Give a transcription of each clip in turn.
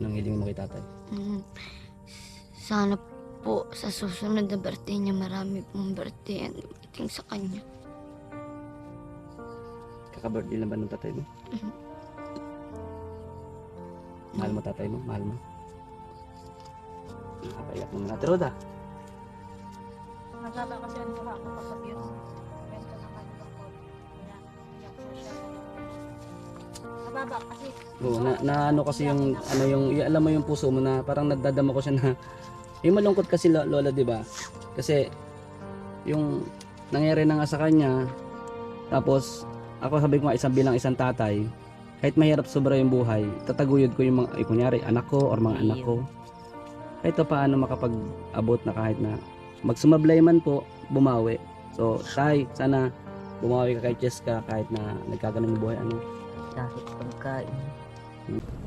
Anong hiling mo kay tatay? Mm, Sana po sa susunod na birthday niya marami pong birthday and meeting sa kanya. Kaka-birthday lang ba ng tatay mo? Mhm. Mahal mo tatay mo? Mahal mo? Nakakaiyak naman natin. Roda, Nagkala kasi ang mukha ko kapag yun. Mababa kasi. Oo, na, na ano kasi yung ano yung alam mo yung puso mo na parang nagdadama ko siya na yung malungkot kasi lo- lola 'di ba? Kasi yung nangyari na nga sa kanya tapos ako sabi ko nga isang bilang isang tatay kahit mahirap sobra yung buhay tataguyod ko yung mga ay, kunyari anak ko or mga anak ko kahit pa paano makapag-abot na kahit na magsumablay man po bumawi so tay sana bumawi ka kay Cheska kahit na nagkaganon yung buhay ano Kahit pagkain.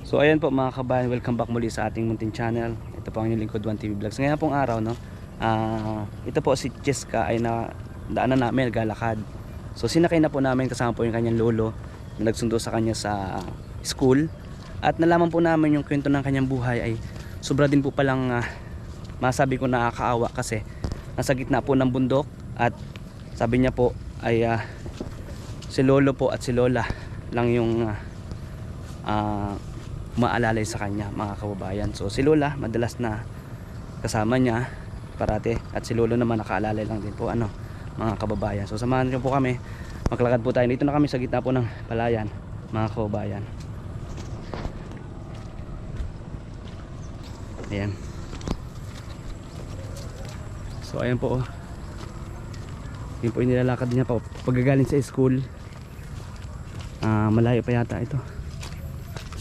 So ayan po mga kabayan, welcome back muli sa ating munting channel. Ito po ang inyong lingkod 1 TV Vlogs. Ngayon pong araw, no, ah, ito po si Cheska ay na daanan namin, naglalakad. So sinakay na po namin kasama po yung kanyang lolo na nagsundo sa kanya sa school. At nalaman po namin yung kwento ng kanyang buhay ay sobra din po palang ah, masabi ko nakakaawa kasi nasa gitna po ng bundok at sabi niya po ay ah, si lolo po at si lola lang yung ah, ah, umaalalay sa kanya mga kababayan. So si Lola madalas na kasama niya parate at si Lolo naman nakaalalay lang din po ano mga kababayan. So samahan niyo po kami. Maglakad po tayo. Dito na kami sa gitna po ng palayan mga kababayan. Ayan. So ayan po oh. yun po yung nilalakad niya pa pagagaling sa school Ah, malayo pa yata ito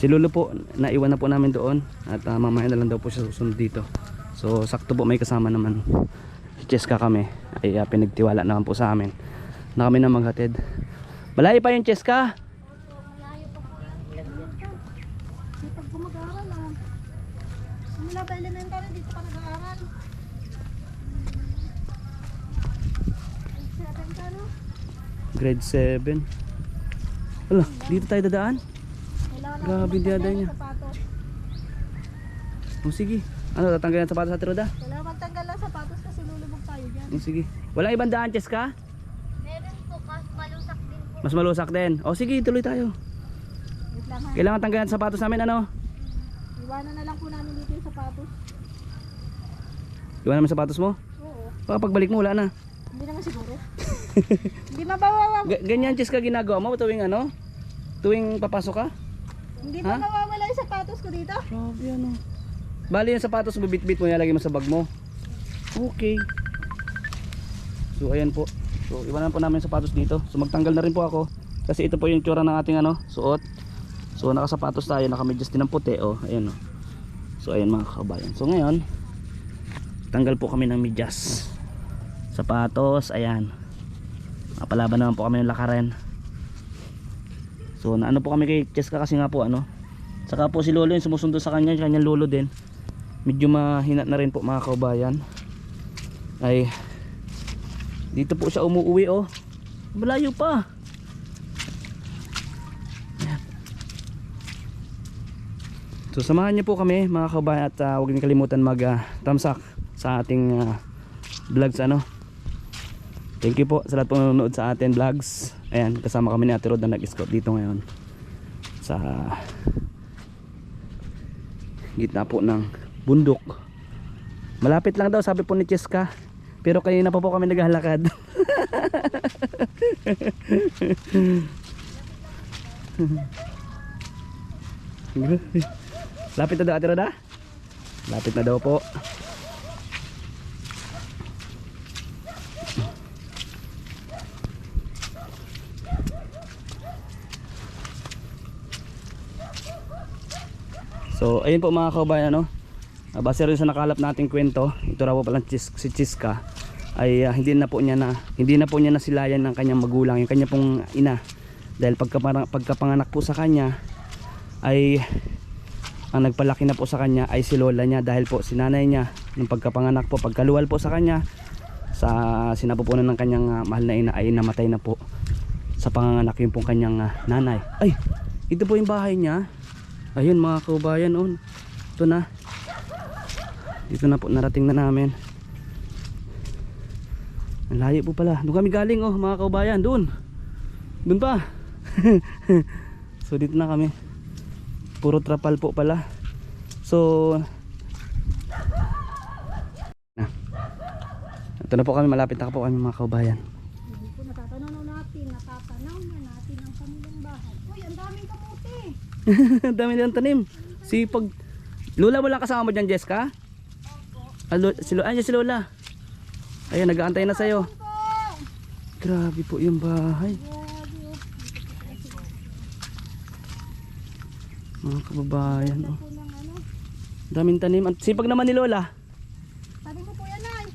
Si Lolo po, naiwan na po namin doon at uh, mamaya na lang daw po siya susunod dito. So sakto po may kasama naman si Cheska kami ay uh, pinagtiwala naman po sa amin na kami na maghatid. Malayo pa yung Cheska? Simula pa elementary, dito ka nag-aaral. Grade 7. Wala, dito tayo dadaan? Grabe, diyaday magtanggal niya. O sige. Ano, tatanggalin ang sapatos sa tiroda? Kailangan magtanggal ng sapatos kasi lulubog tayo dyan. O sige. Walang ibang daan, Cheska? Meron po, kas malusak din po. Mas malusak din. O sige, tuloy tayo. Lang. Kailangan tanggalin ang sapatos namin, ano? Iwanan na lang po namin dito yung sapatos. Iwan naman sapatos mo? Oo. Baka pagbalik mo, wala na. Hindi naman siguro. Hindi mabawawa. Ganyan, Cheska, ginagawa mo tuwing ano? Tuwing papasok ka? Hindi Ha? pa mawawala yung sapatos ko dito. Grabe ano. Bali yung sapatos mo bitbit mo ilalagay mo sa bag mo. Okay. So ayan po. So iwanan po namin yung sapatos dito. So magtanggal na rin po ako. Kasi ito po yung tsura ng ating ano, suot. So nakasapatos tayo, nakamedyas din ng puti oh. Ayan oh. So ayan mga kabayan. So ngayon, tanggal po kami ng medyas. Sapatos, ayan. Napalaban naman po kami ng lakaran. So naano po kami kay Cheska kasi nga po ano. Saka po si Lolo yung sumusundo sa kanya, kanyang lolo din. Medyo mahina na rin po mga kaubayan. Ay dito po siya umuwi oh. Malayo pa. So samahan niyo po kami mga kaubayan at uh, huwag niyo kalimutan mag uh, thumbs up sa ating uh, vlogs ano. Thank you po sa lahat po nanonood sa atin vlogs. Ayan, kasama kami ni Ate Rod na nag-scout dito ngayon sa gitna po ng bundok. Malapit lang daw sabi po ni Cheska. Pero kanina pa po kami naglalakad. Lapit na daw Ate Roda? Lapit na daw po. So, ayun po mga kabayan ano. Uh, base rin sa nakalap nating kwento, ito raw po pala chis, si Chiska ay ah, hindi na po niya na hindi na po niya nasilayan ng kanyang magulang, yung kanya pong ina. Dahil pagka, pagkapanganak po sa kanya ay ang nagpalaki na po sa kanya ay si lola niya dahil po si nanay niya nung pagkapanganak po pagkaluwal po sa kanya sa sinapupunan ng kanyang ah, mahal na ina ay namatay na po sa panganganak yung pong kanyang ah, nanay ay ito po yung bahay niya ayun mga kaubayan oh Ito na. Dito na po narating na namin. Ang layo po pala. Doon kami galing oh mga kaubayan. Doon. Doon pa. so dito na kami. Puro trapal po pala. So. Ito na po kami. Malapit na po kami mga kaubayan. Hindi po natatanaw na natin, natatanaw na natin ang kanilang bahay. Uy, ang daming kamuti. Ang dami nilang tanim. Si pag Lola mo lang kasama mo dyan, Jessica? Ah, Lo- si Lola, si Lola. Ayan, nag-aantay na sa'yo. Grabe po yung bahay. Mga kababayan, oh. Ano. Daming tanim. At sipag naman ni Lola. Sabi mo po yan ay.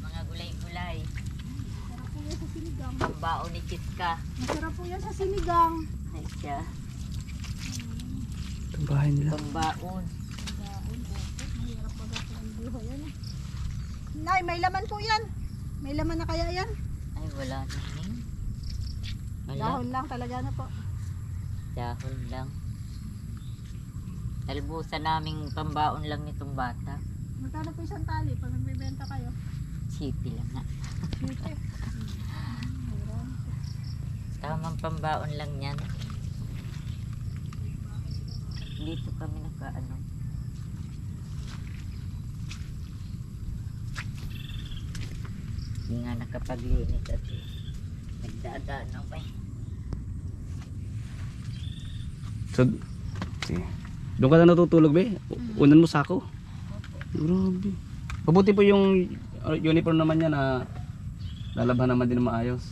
Mga gulay-gulay. Masarap po yan sa sinigang. Pambao ni Chiska. Masarap po yan sa sinigang. Ay siya. Bahay nila. Pambaon. Eh. Nay, may laman po yan. May laman na kaya yan? Ay wala na rin. Wala. Dahon lang talaga na po. Dahon lang. Talbusan naming pambaon lang nitong bata. Magkano po isang tali pag nagbibenta kayo? Sipi lang na. Siyempre. Tamang pambaon lang yan. Dito kami nakaano. Hindi nga nakapaglinis at nagdadaan ako eh. So, sige. Doon ka na natutulog, be? U- Unan mo sako. Grabe. Mabuti po yung uh, uniform naman niya na lalaban naman din na maayos.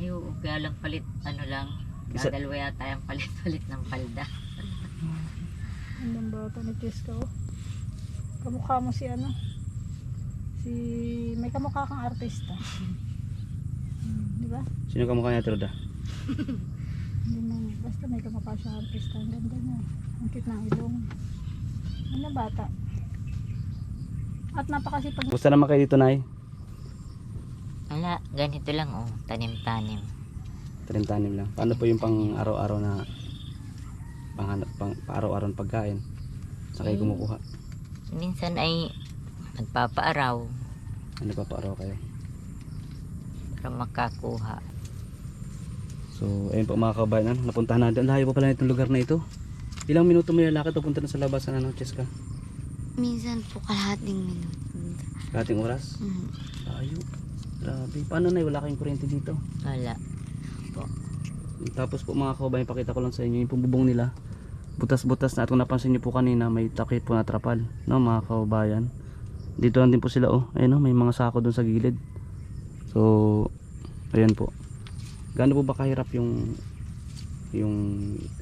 Ay, oo, palit, ano lang, dadalwa yata yung palit-palit ng palda. Ang bata ni Kiska oh. Kamukha mo si ano? Si... May kamukha kang artista. Hmm, Di ba? Sino ka mukha niya, Truda? Hindi na. Basta may kamukha siyang artista. Ang ganda niya. Ang cute ng ilong. Ano bata? At napakasipag Gusto naman kayo dito, Nay? Wala, ganito lang oh, tanim-tanim. Tanim-tanim lang. Paano po yung pang araw-araw na na pagkain? Sa kayo kumukuha? Minsan ay nagpapaaraw Ano pa araw kayo? para makakuha. So, ayun po mga kabayan, ano, napuntahan natin. Layo pa pala itong lugar na ito. Ilang minuto mo yung lakad papunta na sa labasan, ano, Cheska? Minsan po kalahating minuto. Kating oras? Mm. Layo. Grabe. Paano na wala kayong kuryente dito? Wala. Tapos po mga kabayan, pakita ko lang sa inyo yung pumubong nila. Butas-butas na. At kung napansin niyo po kanina, may takip po na trapal. No, mga kabayan. Dito lang din po sila, oh. Ayun, oh, may mga sako doon sa gilid. So, ayan po. Gaano po ba kahirap yung yung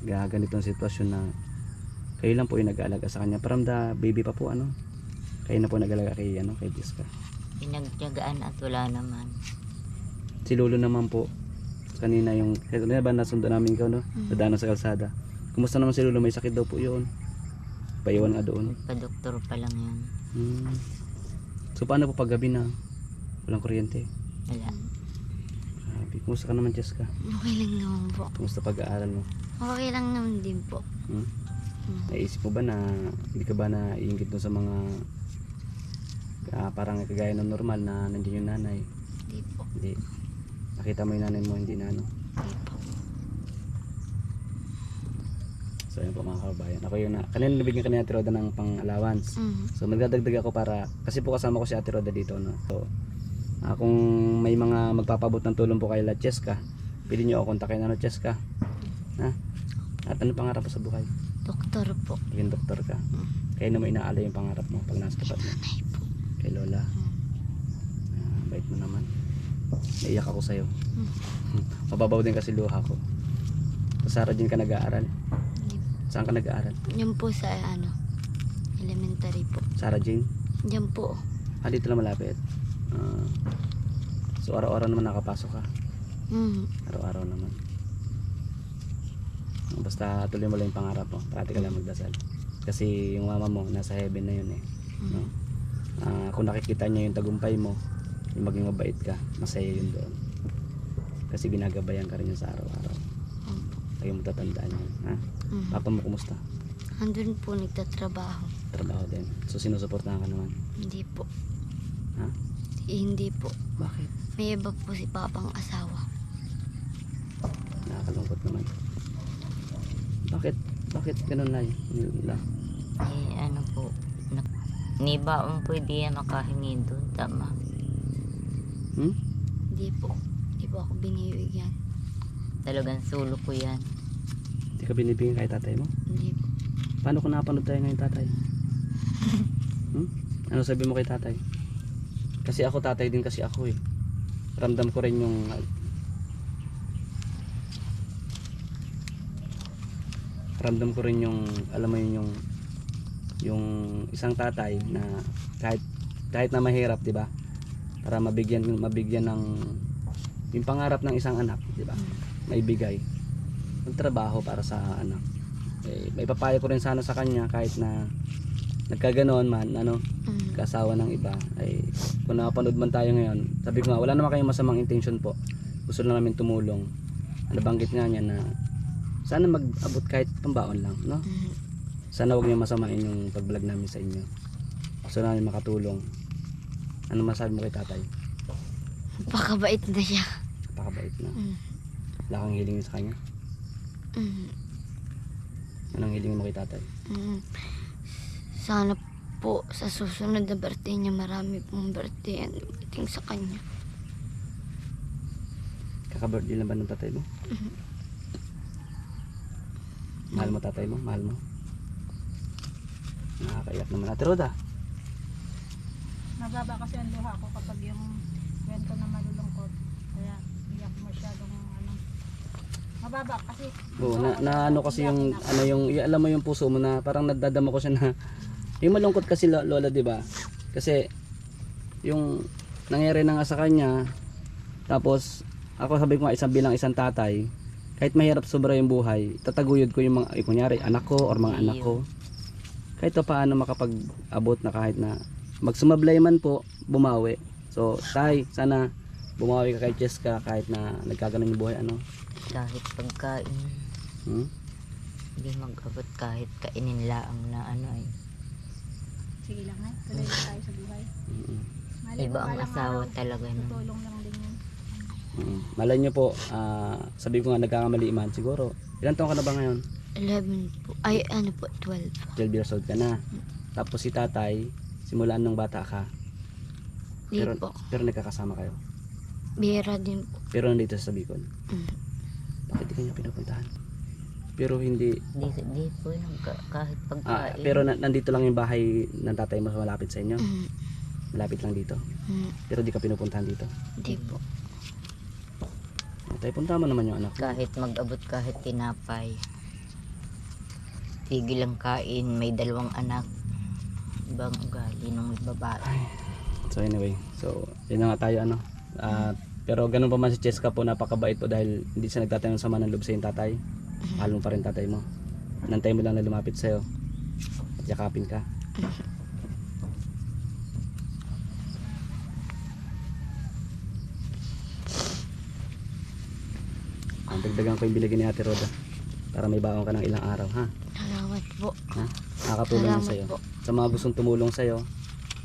ga- ganitong sitwasyon na kayo lang po yung nag-aalaga sa kanya. Param da baby pa po, ano? Kayo na po nag-aalaga kay, ano, kay Jessica. Pinagtyagaan at wala naman. Si Lolo naman po, kanina yung, kanina ba nasundo namin ikaw, no? Dadaan sa kalsada. Kumusta naman si Lolo? May sakit daw po yun. Paiwan nga doon. Pa-doktor pa lang yan. Hmm. So paano po pag gabi na walang kuryente? Wala. Grabe. Kumusta ka naman, Jessica? Okay lang naman po. Kumusta pag-aaral mo? Okay lang naman din po. Hmm? Mm. Naisip mo ba na hindi ka ba na iingit doon sa mga ah, parang kagaya ng normal na nandiyan yung nanay? Hindi po. Hindi. Nakita mo yung nanay mo hindi na ano. Hindi po. So yun po mga kabayan. Ako yung na, kanina nabigyan kanina Ate Roda ng pang allowance. Mm. So magdadagdag ako para kasi po kasama ko si Ate Roda dito no. So ah, kung may mga magpapabot ng tulong po kay La Cheska, pwede niyo ako kontakin ano Cheska. Ha? At ano pangarap mo sa buhay? Doktor po. Maging doktor ka. Kaya na mo inaalala yung pangarap mo pag nasa tapat mo. Ay po. Kay Lola. Ah, bait mo naman. Naiyak ako sa'yo. Mababaw din kasi luha ko. Sa Sarah din ka nag-aaral. Saan ka nag-aaral? Yan po sa ano, elementary po. Sarah Jane? Diyan po. Ah, dito lang malapit. Ah, so araw-araw naman nakapasok ka. Mm. Araw-araw naman. Basta tuloy mo lang yung pangarap mo. Parati ka lang magdasal. Kasi yung mama mo, nasa heaven na yun eh. No? Ah, kung nakikita niya yung tagumpay mo, yung maging mabait ka, masaya yun doon. Kasi ginagabayan ka rin yun sa araw-araw. Lagi mo tatandaan yun. Ha? Mm. Papa mo kumusta? Andun po nagtatrabaho. Trabaho din. So sinusuportahan ka naman. Hindi po. Ha? Hindi po. Bakit? May iba po si papang asawa. Nakakalungkot naman. Bakit? Bakit ganun lang? Nila? Eh, ano po, na, ni baong pwede yan makahingi doon, tama. Hmm? Hindi po. Hindi po ako binibigyan. Talagang sulo ko yan. Ka binibigyan kay tatay mo? Hindi po. Paano kung napanood tayo ngayon tatay? Hmm? Ano sabi mo kay tatay? Kasi ako tatay din kasi ako eh. Ramdam ko rin yung ramdam ko rin yung alam mo yun yung yung isang tatay na kahit kahit na mahirap, 'di ba? Para mabigyan mabigyan ng yung pangarap ng isang anak, 'di ba? Maibigay. Magtrabaho para sa anak eh, may papayo ko rin sana sa kanya kahit na nagkaganoon man ano Mm. kasawa ng iba. Ay kung napanood man tayo ngayon sabi ko nga wala naman kayong masamang intention po. Gusto lang namin tumulong. Nabanggit nga niya na sana mag-abot kahit pambaon lang no? Mm. sana wag niyo masamain yung pag-vlog namin sa inyo. Gusto namin makatulong. Ano masabi mo kay tatay? Pakabait na siya. napakabait na. Mm. wala kang hiling sa kanya Mm. anong hiling mo kay tatay Mm. Sana po sa susunod na birthday niya marami pong birthday and dumating sa kanya. Kaka-birthday lang ba ng tatay mo? Mahal mo tatay mo? Mahal mo? Nakakaiyak naman. Ate Roda, Mababa kasi ang luha ko kapag yung kwento na malulungkot. Kaya iyak masyadong ano. Mababa kasi. oo, na, na ano kasi yung, ano yung, y- alam mo yung puso mo na parang nadadama ko siya na, yung malungkot kasi lo- lola, di ba? Kasi, yung nangyari na nga sa kanya, tapos, ako sabi ko nga isang bilang isang tatay, kahit mahirap sobra yung buhay, tataguyod ko yung mga, eh, kunyari, anak ko or mga anak ko. Kahit pa paano makapag-abot na kahit na magsumablay man po, bumawi. So, tay, sana bumawi ka kay Cheska kahit na nagkaganon yung buhay, ano? Kahit pagkain, Hmm? hindi mag-abot kahit kainin laang na ano eh. Sige lang na. Tuloy lang tayo sa buhay. Mm-mm. Mali Iba mo, ang asawa araw, talaga no. Tutulong lang din yun. Mm. Malay nyo po, ah, sabi ko nga nagkakamali man siguro. Ilan taon ka na ba ngayon? 11 po. Ay, ano po, 12. 12 years old ka na. Tapos si tatay, simulaan nung bata ka. Di Pero, po. pero nagkakasama kayo. Bihira din po. Pero nandito sa Bicol. Mm. Bakit di kanya pinupuntahan? Pero hindi, Di, di po yun, ka- kahit ah, pagkain. pero na, nandito lang yung bahay ng tatay mo sa malapit sa inyo. Mm. Malapit lang dito. Mm. Pero di ka pinupuntahan dito. Di po. Tay, punta mo naman yung anak kahit mag-abot kahit tinapay. Tigil ang kain, may dalawang anak. Ibang ugali nung babae. So anyway, so yun na nga tayo ano. Ah, pero ganun pa man si Cheska po, napakabait po dahil hindi siya nagtatayo ng sama ng loob sa yung tatay. Mahal mo pa rin tatay mo. Nantay mo lang na lumapit sa'yo. At yakapin ka. Ang dagdagan ko yung binigyan ni Ate Roda para may baon ka ng ilang araw ha. Salamat po. Ha? Nakakatulong Salamat sa'yo. po. Sa mga gustong tumulong sa'yo,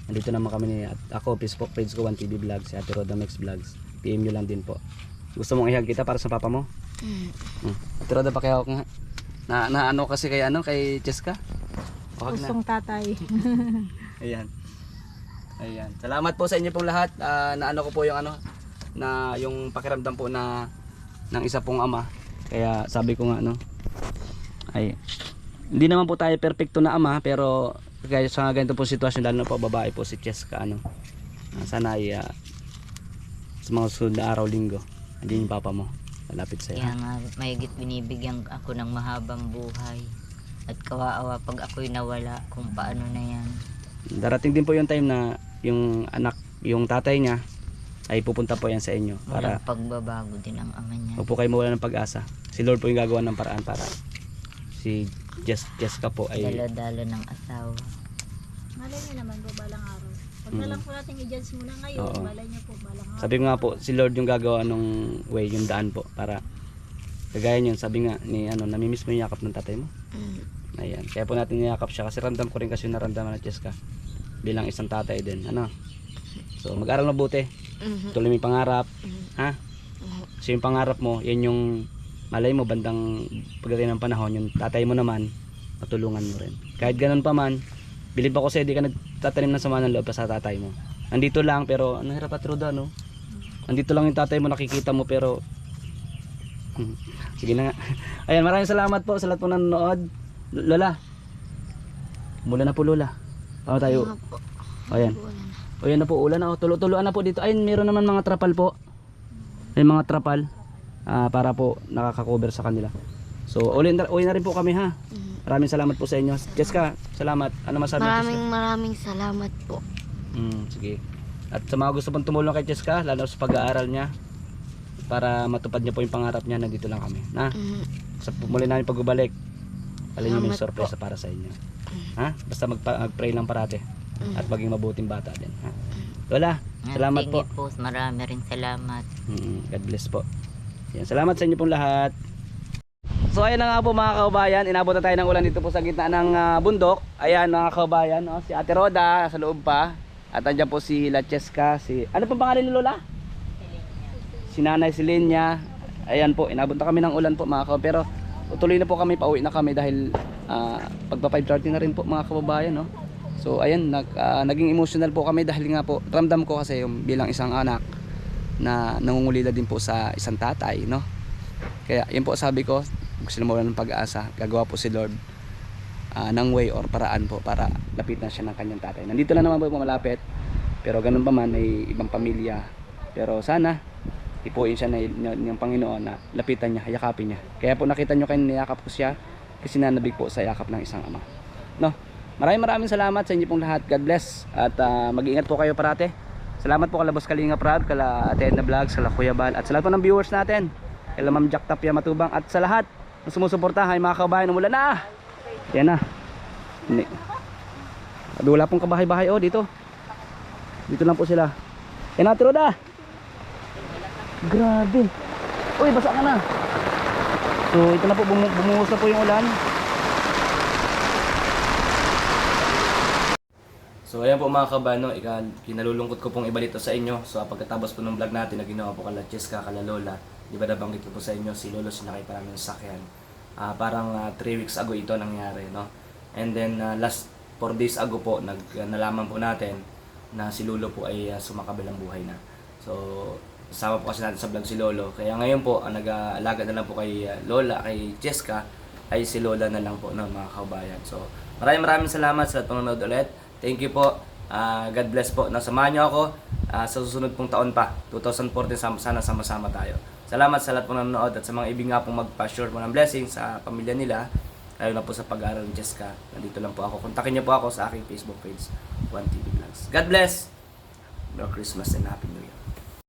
nandito naman kami ni at ako, Facebook page ko, 1TV Vlogs, si Ate Roda Max Vlogs. PM nyo lang din po. Gusto mong ihag kita para sa papa mo? Mm. Hmm. Ate Roda, pakihawak nga. Na, na ano kasi kay ano, kay Cheska? Wag na. Pusong tatay. Ayan. Ayan. Salamat po sa inyo pong lahat. Ah, na ano ko po yung ano, na yung pakiramdam po na ng isa pong ama. Kaya sabi ko nga ano, ay hindi naman po tayo perfecto na ama pero kaya sa ganito po sitwasyon lalo na po babae po si Cheska ano. Ah, sana ay ah, sa mga susunod na araw linggo andyan yung papa mo malapit sa iyo. Kaya nga, mayigit binibigyan ako ng mahabang buhay. At kawaawa pag ako'y nawala kung paano na yan. Darating din po yung time na yung anak, yung tatay niya ay pupunta po yan sa inyo para Walang pagbabago din ang ama niya. Huwag po kayo mawala ng pag-asa. Si Lord po yung gagawa ng paraan para si Jess, Jessica po ay Dala-dala ng asawa. Malay niyo naman po balang araw. Huwag Mm. na lang po natin i-judge muna ngayon. Oo. Malay niyo po balang araw. sabi nga po si Lord yung gagawa ng way yung daan po para kagaya yun sabi nga ni ano namimiss mo yung yakap ng tatay mo Mm. Ayan. Kaya po natin niyakap siya kasi ramdam ko rin kasi yung naramdaman na Cheska bilang isang tatay din. Ano? So, mag-aral mabuti. Mhm. Tuloy mo yung pangarap. Mhm. Ha? Mhm. So, yung pangarap mo, yan yung malay mo bandang pagdating ng panahon, yung tatay mo naman, matulungan mo rin. Kahit ganun pa man, bilib ako sa'yo, di ka nagtatanim ng sama ng loob sa tatay mo. Nandito lang, pero ano hirap at ruda, no? Nandito lang yung tatay mo, nakikita mo, pero... Hmm. Sige na nga. Ayan, maraming salamat po sa lahat po ng nanonood. Lola, mula na po Lola. Paano tayo? Ayan. Wala na. Po, ulan na. O, tulo-tuloan na po dito. Ayun, meron naman mga trapal po. May mga trapal. ah, para po nakaka-cover sa kanila. So, uli na, uli na rin po kami ha. Maraming salamat po sa inyo. Jessica, salamat. Ano masabi mo, Maraming maraming salamat po. Jessica? Mm, sige. At sa mga gusto pong tumulong kay Jessica, lalo sa pag-aaral niya, para matupad niya po yung pangarap niya, nandito lang kami. Na, Mhm. sa muli namin pagbabalik, alam niyo may Salamat sorpresa para sa inyo. Ha? Basta magpa- mag-pray lang parate. Mhm. At maging mabuting bata din. Ha? Lola, salamat po. you po. Marami rin salamat. Mm, God bless po. Yan, salamat sa inyo pong lahat. So ayun na nga po mga kaubayan, inabot na tayo ng ulan dito po sa gitna ng ah, bundok. Ayan mga kaubayan, no? si Ate Roda sa loob pa. At andyan po si La Cheska, si... Ano pong pangalan ni Lola? Si Nanay Silenia. Ayan po, inabot na kami ng ulan po mga kaubayan. Pero tuloy na po kami, pauwi na kami dahil ah, pagpa 5.30 na rin po mga kababayan. No? So ayan, nag, ah, naging emotional po kami dahil nga po, ramdam ko kasi yung bilang isang anak na nangungulila din po sa isang tatay, no? Kaya yun po sabi ko, kung sila mawala ng pag-asa, gagawa po si Lord ah, ng way or paraan po para lapitan siya ng kanyang tatay. Nandito lang naman po malapit, pero ganun pa man, may ibang pamilya. Pero sana, ipuin siya ng, ng, ng Panginoon na lapitan niya, yakapin niya. Kaya po nakita nyo kayo niyakap ko siya, kasi nanabig po sa yakap ng isang ama. No? Maraming maraming salamat sa inyo pong lahat. God bless. At ah, mag-ingat po kayo parate. Salamat po kala Boss Kalinga Prab, kala Ate Edna Vlogs, kala Kuya Bal, at sa lahat po ng viewers natin. Kala Ma'am Jack Tapia Matubang, at sa lahat na sumusuporta, ay mga kabayan, umulan na! Yan na. Wala pong kabahay-bahay, oh, dito. Dito lang po sila. Yan na, Roda! Grabe. Uy, basa ka na. So, ito na po, bumu bumuhos na po yung ulan. So ayan po mga kabano, kinalulungkot ko pong ibalito sa inyo. So pagkatapos po ng vlog natin na ginawa po kala Cheska, kala Lola, di ba nabanggit ko po sa inyo, si Lolo sinakay pa namin ng sakyan. Ah, parang 3 weeks ago ito nangyari, no? And then ah, last 4 days ago po, nag, ah, nalaman po natin na si Lolo po ay uh, sumakabilang buhay na. So kasama po kasi natin sa vlog si Lolo. Kaya ngayon po, ang nag-aalaga na lang po kay ah, Lola, kay Cheska, ay si Lola na lang po ng mga kabayan. So maraming maraming salamat sa panonood ulit. Thank you po. Ah, God bless po. Nasamahan niyo ako ah, sa susunod pong taon pa. 2014 sam- sana sama-sama tayo. Salamat sa lahat po ng nanonood at sa mga ibig nga pong magpa-share po ng blessing sa pamilya nila. Lalo na po sa pag-aaral ni Jessica. Nandito lang po ako. Kontakin niyo po ako sa aking Facebook page, 1TV Vlogs. God bless! Merry Christmas and Happy New Year.